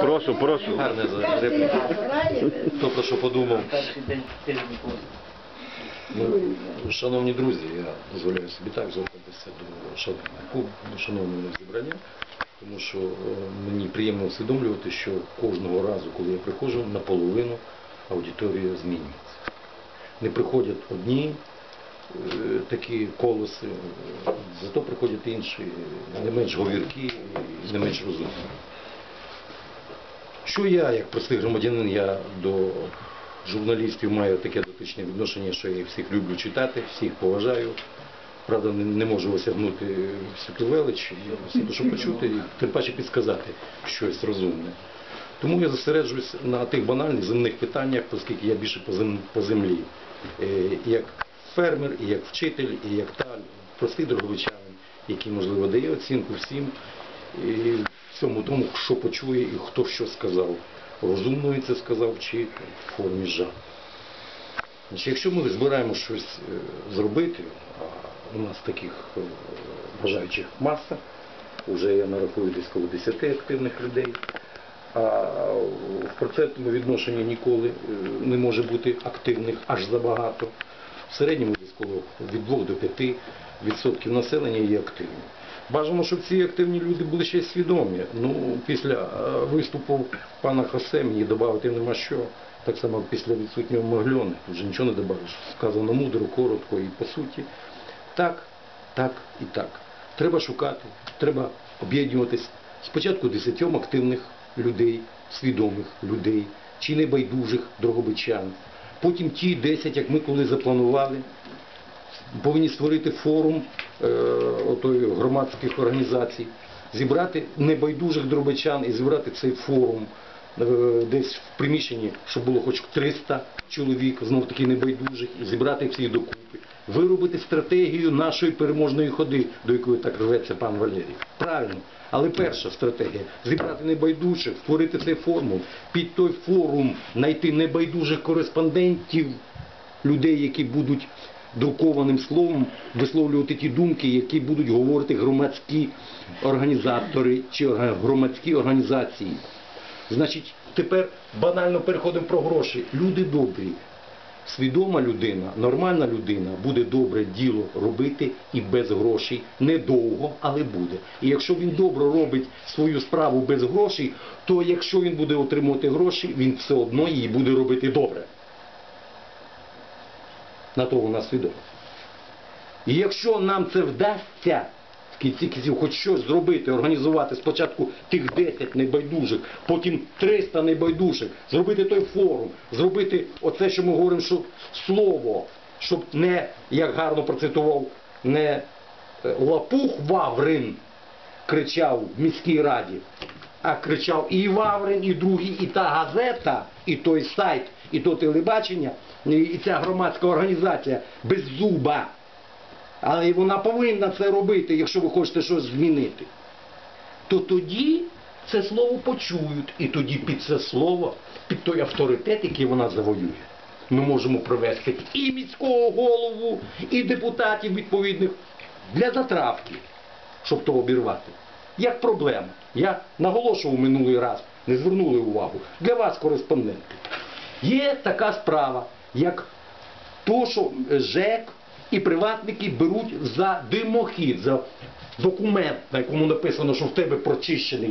Прошу, прошу. Гарне. Тільки що подумав. Ну, шановні друзі, я дозволяю собі так звертатися до шановного зібрання, тому що е, мені приємно усвідомлювати, що кожного разу, коли я приходжу, наполовину аудиторія змінюється. Не приходять одні е, такі колоси, е, зато приходять інші, не менш говіркі, не менш розумні. Що я, як простий громадянин, я до журналістів маю таке дотичне відношення, що я всіх люблю читати, всіх поважаю. Правда, не, можу осягнути всю ту велич, і всі прошу почути, і тим паче підсказати щось розумне. Тому я зосереджуюсь на тих банальних земних питаннях, оскільки я більше по, землі. Е, як фермер, і як вчитель, і як та простий дороговичанин, який, можливо, дає оцінку всім і всьому тому, що почує і хто що сказав. Розумно він це сказав чи в формі. Значить, якщо ми збираємо щось е, зробити, а у нас таких е, бажаючих маса, вже я нарахую десь коло 10 активних людей, а в процентному відношенні ніколи е, не може бути активних аж забагато. В середньому десь від 2 до 5 відсотків населення є активні. Бажано, щоб ці активні люди були ще й свідомі. Ну, після е, виступу пана Хосе мені додати нема що. Так само після відсутнього Могльони. Вже нічого не добавиш. Сказано мудро, коротко і по суті. Так, так і так. Треба шукати, треба об'єднуватись. Спочатку десятьом активних людей, свідомих людей, чи небайдужих дрогобичан. Потім ті 10, як ми коли запланували, повинні створити форум е, громадських організацій, зібрати небайдужих дробичан і зібрати цей форум е, десь в приміщенні, щоб було хоч 300 чоловік, знов таки небайдужих, і зібрати всіх докупи, виробити стратегію нашої переможної ходи, до якої так рветься пан Валерій. Правильно. Але перша стратегія зібрати небайдужих, створити цей форум, під той форум знайти небайдужих кореспондентів, людей, які будуть друкованим словом висловлювати ті думки, які будуть говорити громадські організатори чи громадські організації. Значить, тепер банально переходимо про гроші. Люди добрі. Свідома людина, нормальна людина буде добре діло робити і без грошей. Недовго, але буде. І якщо він добре робить свою справу без грошей, то якщо він буде отримувати гроші, він все одно її буде робити добре. На то вона свідома. І якщо нам це вдасться кінці кінців хоч щось зробити, організувати спочатку тих 10 небайдужих, потім 300 небайдужих, зробити той форум, зробити оце, що ми говоримо, що слово, щоб не, як гарно процитував, не е, Лапух Ваврин кричав в міській раді, а кричав і Ваврин, і другий, і та газета, і той сайт, і то телебачення, і ця громадська організація без зуба. Але вона повинна це робити, якщо ви хочете щось змінити. То тоді це слово почують, і тоді під це слово, під той авторитет, який вона завоює, ми можемо привести і міського голову, і депутатів відповідних для затравки, щоб то обірвати. Як проблема. Я наголошував минулий раз, не звернули увагу. Для вас, кореспонденти, є така справа, як то, що ЖЕК і приватники беруть за димохід, за документ, на якому написано, що в тебе прочищений